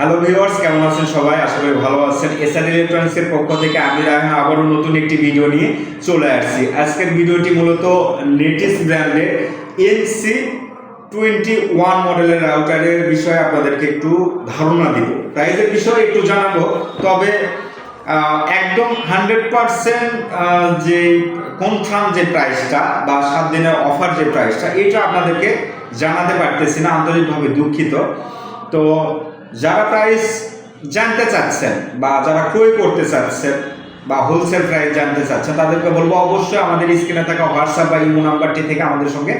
Hello viewers কেমন আছেন সবাই? আশা করি ভালো আছেন। এসআর ইলেকট্রনিক্সের পক্ষ থেকে আমি আবারও নতুন একটি ভিডিও নিয়ে চলে আসছি। আজকের ভিডিওটি মূলত নেটিস ব্র্যান্ডের এনসি টোয়েন্টি ওয়ান মডেলের রাউটারের বিষয়ে আপনাদেরকে একটু ধারণা দিব। প্রাইসের বিষয়ে একটু জানাব, তবে একদম হান্ড্রেড পারসেন্ট যে কনফার্ম যে প্রাইসটা বা সাত দিনের অফার যে প্রাইসটা এটা আপনাদেরকে জানাতে পারতেছি না, আন্তরিকভাবে দুঃখিত। তো যারা প্রাইস জানতে চাচ্ছেন বা যারা ক্রয় করতে চাচ্ছেন বা হোলসেল প্রাইস জানতে চাচ্ছেন, তাদেরকে বলব অবশ্যই আমাদের স্ক্রিনে থাকা হোয়াটসঅ্যাপ বা ইমো নাম্বারটি থেকে আমাদের সঙ্গে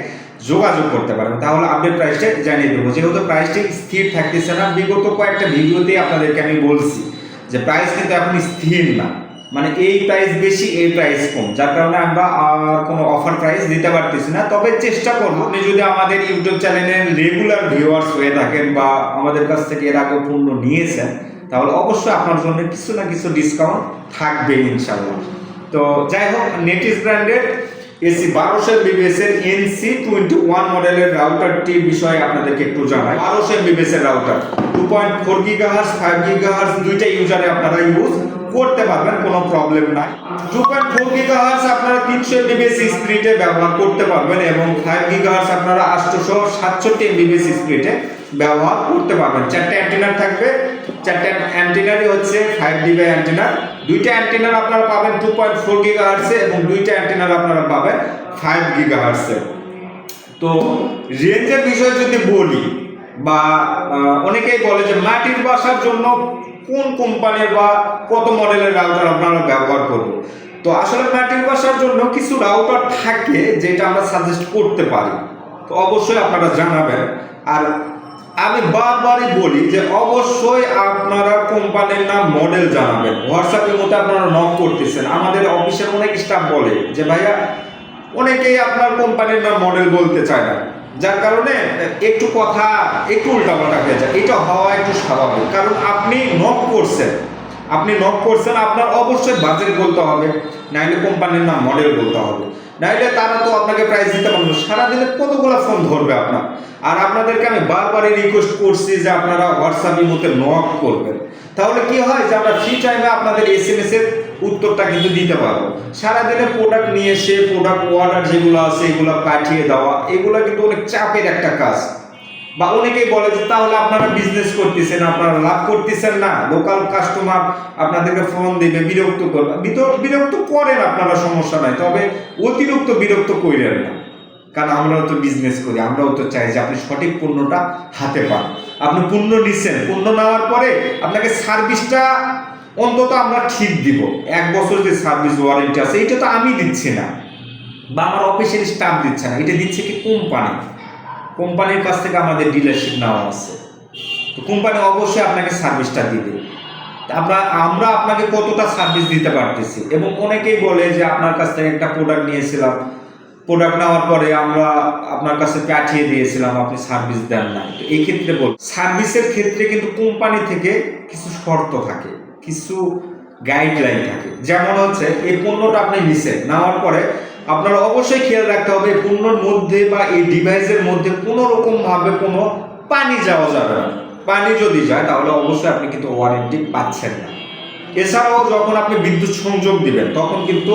যোগাযোগ করতে পারেন। তাহলে আপডেট প্রাইসটা জানিয়ে দেবো। যেহেতু প্রাইসটি স্থির থাকতেছে না, বিগত কয়েকটা ভিডিওতেই আপনাদেরকে আমি বলছি যে প্রাইস কিন্তু এখন স্থির না। মানে এই প্রাইস বেশি, এই প্রাইস কম। যার কারণে আমরা আর কোনো অফার প্রাইস দিতে পারতেছি না। তবে চেষ্টা করব আপনি যদি আমাদের ইউটিউব চ্যানেলের রেগুলার ভিউয়ার্স হয়ে থাকেন বা আমাদের কাছ থেকে এর আগে পণ্য নিয়েছেন, তাহলে অবশ্যই আপনার জন্য কিছু না কিছু ডিসকাউন্ট থাকবে ইনশাল্লাহ তো যাই হোক নেটিস ব্র্যান্ডের এসি বারোশো বিবিএস এর এনসি টোয়েন্টি ওয়ান মডেলের রাউটারটির বিষয়ে আপনাদেরকে একটু জানাই। বারোশো বিবিএস এর router two point four gigahertz five gigahertz দুইটা ইউজারে আপনারা ইউজ করতে পারবেন, কোনো প্রবলেম নাই। টু পয়েন্ট ফোর গিগাহার্স আপনারা তিনশো এমবিবিএস স্পিডে ব্যবহার করতে পারবেন এবং ফাইভ গিগাহার্স আপনারা আটশোশো সাতষট্টি এমবিবিএস স্পিডে ব্যবহার করতে পারবেন। চারটে অ্যান্টিনার থাকবে। চারটে অ্যান্টিনারই হচ্ছে ফাইভ ডিবি অ্যান্টিনার দুইটা অ্যান্টিনার আপনারা পাবেন টু পয়েন্ট ফোর গিগাহার্সে এবং দুইটা অ্যান্টিনার আপনারা পাবেন ফাইভ গিগাহার্সে তো রেঞ্জের বিষয়ে যদি বলি বা অনেকেই বলে যে মাটির বাসার জন্য কোন কোম্পানির বা কত মডেলের রাউটার আপনারা ব্যবহার করব তো আসলে মাটির বাসার জন্য কিছু রাউটার থাকে যেটা আমরা সাজেস্ট করতে পারি। তো অবশ্যই আপনারা জানাবেন। আর আমি বারবারই বলি যে অবশ্যই আপনারা কোম্পানির নাম, মডেল জানাবেন। হোয়াটসঅ্যাপের মধ্যে আপনারা নক করতেছেন। আমাদের অফিসের অনেক স্টাফ বলে যে, ভাইয়া, অনেকেই আপনার কোম্পানির নাম, মডেল বলতে চায় না। যার কারণে একটু কথা, একটু উল্টা উল্টাপাল্টা হয়ে যায়। এটা হওয়া একটু স্বাভাবিক। কারণ আপনি নক করছেন। আপনি নক করছেন, আপনার অবশ্যই বাজেট বলতে হবে। নাইলে কোম্পানির নাম মডেল বলতে হবে। নাইলে তারা তো আপনাকে প্রাইস দিতে পারবে। সারাদিনে কতগুলো ফোন ধরবে আপনার? আর আপনাদেরকে আমি বারবারই রিকোয়েস্ট করছি যে আপনারা হোয়াটসঅ্যাপের মধ্যে নক করবেন। তাহলে কি হয় যে আমরা ফ্রি টাইমে আপনাদের এস এম এস এর উত্তরটা কিন্তু দিতে পারব। সারাদিনে প্রোডাক্ট নিয়ে এসে প্রোডাক্ট অর্ডার যেগুলো আছে, এগুলো পাঠিয়ে দেওয়া, এগুলো কিন্তু অনেক চাপের একটা কাজ। বা অনেকেই বলে যে, তাহলে আপনারা বিজনেস করতেছেন, আপনারা লাভ করতেছেন না। লোকাল কাস্টমার আপনাদেরকে ফোন দিবে, বিরক্ত করবে। বিরক্ত করেন আপনারা, সমস্যা নাই। তবে অতিরিক্ত বিরক্ত করেন না। কারণ আমরাও তো বিজনেস করি, আমরাও তো চাই যে আপনি সঠিক পণ্যটা হাতে পান। আপনি পণ্য নিচ্ছেন পণ্য নেওয়ার পরে আপনাকে সার্ভিসটা অন্তত আমরা ঠিক দিব। এক বছর যে সার্ভিস ওয়ারেন্টি আছে, এটা তো আমি দিচ্ছি না। বা আমার অফিসের স্টাফ দিচ্ছে না। এটা দিচ্ছে কি কোম্পানি কোম্পানির কাছ থেকে আমাদের ডিলারশিপ নেওয়া আছে তো কোম্পানি অবশ্যই আপনাকে সার্ভিসটা দিবে। আমরা আমরা আপনাকে কতটা সার্ভিস দিতে পারতেছি? এবং অনেকেই বলে যে, আপনার কাছ থেকে একটা প্রোডাক্ট নিয়েছিলাম। প্রোডাক্ট নেওয়ার পরে আমরা আপনার কাছে পাঠিয়ে দিয়েছিলাম, আপনি সার্ভিস দেন না তো এই ক্ষেত্রে বল সার্ভিসের ক্ষেত্রে কিন্তু কোম্পানি থেকে কিছু শর্ত থাকে, কিছু গাইডলাইন থাকে। যেমন হচ্ছে, এই পণ্যটা আপনি নিছেন, নেওয়ার পরে আপনারা অবশ্যই খেয়াল রাখতে হবে পণ্যর মধ্যে বা এই ডিভাইসের মধ্যে কোনো রকম ভাবে কোনো পানি যাওয়া যাবে না। পানি যদি যায়, তাহলে অবশ্যই আপনি কিন্তু ওয়ারেন্টি পাচ্ছেন না। এছাড়াও যখন আপনি বিদ্যুৎ সংযোগ দিবেন, তখন কিন্তু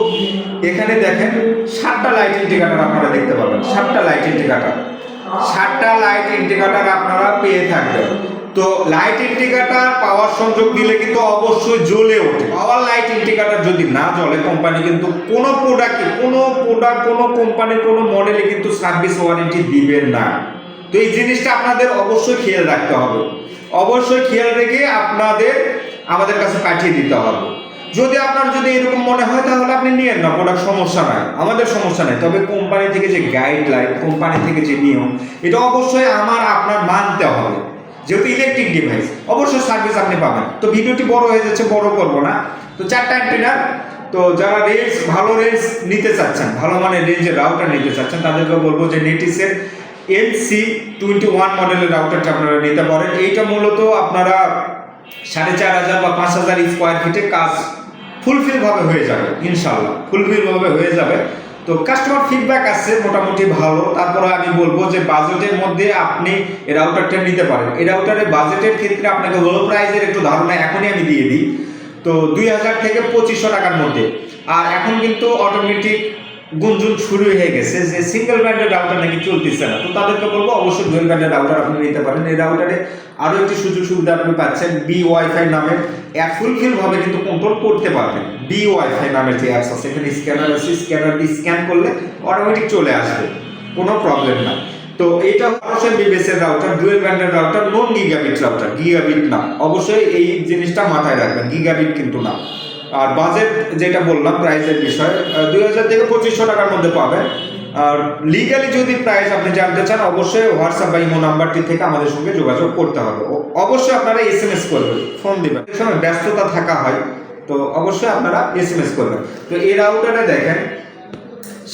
এখানে দেখেন সাতটা লাইট ইন্ডিকেটার আপনারা দেখতে পাবেন। সাতটা লাইট ইন্ডিকেটার সাতটা লাইট ইন্ডিকেটার আপনারা পেয়ে থাকবেন। তো লাইট ইন্ডিকেটার পাওয়ার সংযোগ দিলে কিন্তু অবশ্যই জ্বলে ওঠে। পাওয়ার লাইট ইন্ডিকেটার যদি না জ্বলে কোম্পানি কিন্তু কোনো প্রোডাক্টে কোনো প্রোডাক্ট কোনো কোম্পানির কোনো মডেলে কিন্তু সার্ভিস ওয়ারেন্টি দিবেন না। তো এই জিনিসটা আপনাদের অবশ্যই খেয়াল রাখতে হবে। অবশ্যই খেয়াল রেখে আপনাদের, আমাদের কাছে পাঠিয়ে দিতে হবে। যদি আপনার যদি এরকম মনে হয়, তাহলে আপনি নিয়েন না প্রোডাক্ট সমস্যা নাই, আমাদের সমস্যা নাই। তবে কোম্পানি থেকে যে গাইডলাইন কোম্পানি থেকে যে নিয়ম, এটা অবশ্যই আমার, আপনার মানতে হবে। যেহেতু ইলেকট্রিক ডিভাইস অবশ্যই সার্ভিস আপনি পাবেন। তো ভিডিওটি বড় হয়ে যাচ্ছে, বড় করব না। তো চারটা অ্যান্টিনার তো যারা রেঞ্জ ভালো রেঞ্জ নিতে চাচ্ছেন, ভালো মানের রেঞ্জের রাউটার নিতে চাচ্ছেন তাদেরকে বলব যে নেটিসের এল সি টোয়েন্টি ওয়ান মডেলের রাউটারটা আপনারা নিতে পারেন। এইটা মূলত আপনারা সাড়ে চার হাজার বা পাঁচ হাজার স্কোয়ার ফিটে কাজ ফুলফিল ভাবে হয়ে যাবে ইনশাল্লাহ ফুলফিল ভাবে হয়ে যাবে। তো কাস্টমার ফিডব্যাক আছে, মোটামুটি ভালো। তারপরে আমি বলব যে বাজেটের মধ্যে আপনি এই রাউটারটা নিতে পারেন। এই রাউটারের বাজেটের ক্ষেত্রে আপনাকে লো প্রাইজের একটু ধারণা এখনই আমি দিয়ে দিই। তো দুই হাজার থেকে পঁচিশশো টাকার মধ্যে। আর এখন কিন্তু অটোমেটিক গুঞ্জন শুরু হয়ে গেছে যে সিঙ্গেল ব্র্যান্ডের রাউটার নাকি চলতেছে না। তো তাদেরকে বলব অবশ্যই ডুয়েল ব্র্যান্ডের রাউটার আপনি নিতে পারেন। এই রাউটারে আরও একটি সুযোগ সুবিধা আপনি পাচ্ছেন বি ওয়াইফাই নামের অ্যাপ ফুলফিল ভাবে কিন্তু কন্ট্রোল করতে পারবেন। বি ওয়াইফাই নামের যে অ্যাপস আছে, এখানে স্ক্যানার আছে স্ক্যানারটি স্ক্যান করলে অটোমেটিক চলে আসবে। কোনো প্রবলেম না তো এইটা অবশ্যই বিবেসের রাউটার ডুয়েল ব্র্যান্ডের router non gigabit router gigabit না। অবশ্যই এই জিনিসটা মাথায় রাখবেন গিগাবিট কিন্তু না। আর বাজেট যেটা বললাম প্রাইসের বিষয় দুই হাজার থেকে পঁচিশশো টাকার মধ্যে পাবেন। আর লিগালি যদি প্রাইস আপনি জানতে চান, অবশ্যই হোয়াটসঅ্যাপ বা ইমো নাম্বারটি থেকে আমাদের সঙ্গে যোগাযোগ করতে হবে। অবশ্যই আপনারা এস এম এস করবেন ফোন দেবেন। ব্যস্ততা থাকা হয়, তো অবশ্যই আপনারা এস এম এস করবেন। তো এই রাউটারে দেখেন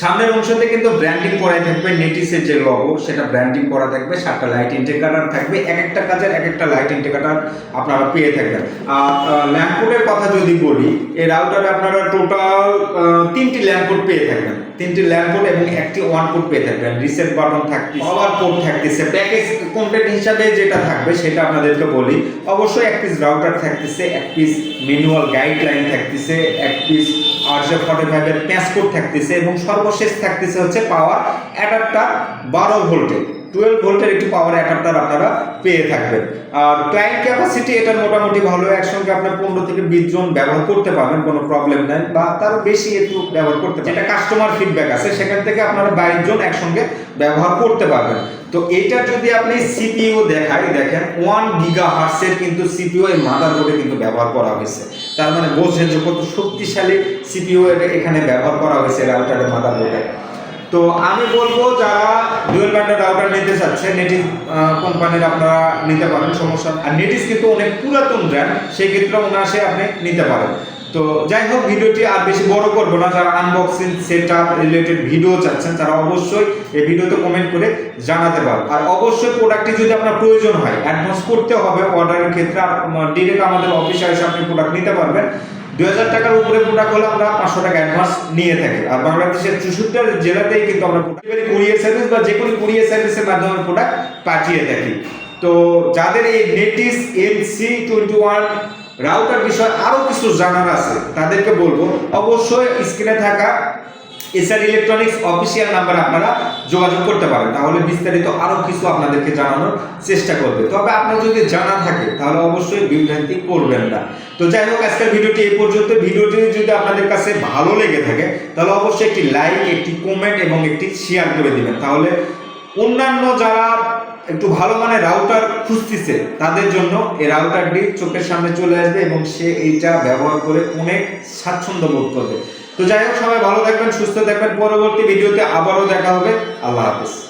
সামনের অংশতে কিন্তু ব্র্যান্ডিং করাই থাকবে নেটিসের যে লগো সেটা ব্র্যান্ডিং করা থাকবে, সাতটা লাইট ইন্ডিকেটার থাকবে, এক একটা কাজের এক একটা লাইট ইন্ডিকেটার আপনারা পেয়ে থাকবেন। আর ল্যাম্পোর্টের কথা যদি বলি, এই রাউটারে আপনারা টোটাল তিনটি ল্যাম্পোর্ট পেয়ে থাকবেন। তিনটি ল্যাম্প পোর্ট এবং একটি ওয়ান পোর্ট পেয়ে থাকবেন রিসেট বাটন থাকতেছে পাওয়ার পোর্ট থাকতেছে। প্যাকেজ কমপ্লিট হিসাবে যেটা থাকবে সেটা আপনাদেরকে বলি। অবশ্যই এক পিস রাউটার থাকতেছে, এক পিস ম্যানুয়াল গাইডলাইন থাকতেছে, এক পিস আটশো ফর্টি ফাইভের প্যাসপোর্ট থাকতেছে এবং সর্বশেষ থাকতেছে হচ্ছে পাওয়ার অ্যাডাপ্টার বারো ভোল্টের টুয়েলভ ভোল্টের একটি পাওয়ার অ্যাডাপ্টার আপনারা পেয়ে থাকবেন। আর ক্লায়েন্ট ক্যাপাসিটি এটার মোটামুটি ভালো, একসঙ্গে আপনার পনেরো থেকে বিশ জন ব্যবহার করতে পারবেন, কোনো প্রবলেম নাই, বা তার বেশি একটু ব্যবহার করতে যেটা কাস্টমার ফিডব্যাক আছে, সেখান থেকে আপনারা বাইশ জন একসঙ্গে ব্যবহার করতে পারবেন। তো এটা যদি আপনি সিপিইউ দেখাই, দেখেন ওয়ান গিগা হার্সের কিন্তু সিপিইউ এই মাদারবোর্ডে কিন্তু ব্যবহার করা হয়েছে। তার মানে বোঝেন যে কত শক্তিশালী সিপিইউ এখানে ব্যবহার করা হয়েছে রাউটারের মাদারবোর্ডে তো আমি বলব যারা ডুয়েল ব্যান্ডের রাউটার নিতে চাচ্ছেন নেটিস কোম্পানির আপনারা নিতে পারেন, সমস্যা আর নেটিস কিন্তু অনেক পুরাতন ব্র্যান্ড সেই ক্ষেত্রে ওনার অনায়াসে আপনি নিতে পারেন। তো যাই হোক, ভিডিওটি আর বেশি বড় করব না, যারা unboxing set up related video চাচ্ছেন, তারা অবশ্যই এই ভিডিওতে কমেন্ট করে জানাতে পারেন আর অবশ্যই প্রোডাক্টটি যদি আপনার প্রয়োজন হয় অ্যাডভান্স করতে হবে অর্ডারের ক্ষেত্রে, আর ডিরেক্ট আমাদের অফিসে এসে আপনি প্রোডাক্ট নিতে পারবেন। দুই হাজার টাকার উপরে প্রোডাক্ট হলে আমরা পাঁচশো টাকা অ্যাডভান্স নিয়ে থাকি। আর বাংলাদেশের চৌষট্টি জেলাতেই কিন্তু আমরা কুরিয়ার সার্ভিস বা যে কোনো কুরিয়ার সার্ভিসের মাধ্যমে প্রোডাক্ট পাঠিয়ে থাকি। তো যাদের এই Netis LC twenty one router বিষয়ে আরও কিছু জানার আছে, তাদেরকে বলব, অবশ্যই স্ক্রিনে থাকা এসআর ইলেকট্রনিক্স অফিসিয়াল নাম্বার আপনারা যোগাযোগ করতে পারেন। তাহলে বিস্তারিত আরও কিছু আপনাদেরকে জানানোর চেষ্টা করবে। তবে আপনার যদি জানা থাকে, তাহলে অবশ্যই বিভ্রান্তি করবেন না। তো যাই হোক, আজকের ভিডিওটি এই পর্যন্ত। ভিডিওটি যদি আপনাদের কাছে ভালো লেগে থাকে, তাহলে অবশ্যই একটি লাইক একটি কমেন্ট এবং একটি শেয়ার করে দিবেন। তাহলে অন্যান্য যারা একটু ভালো মানে রাউটার খুঁজতেছে, তাদের জন্য এই রাউটারটি চোখের সামনে চলে আসবে এবং সে এইটা ব্যবহার করে অনেক স্বাচ্ছন্দ্য বোধ করবে। তো যাই হোক, সবাই ভালো থাকবেন, সুস্থ থাকবেন। পরবর্তী ভিডিওতে আবারও দেখা হবে। আল্লাহ হাফিজ।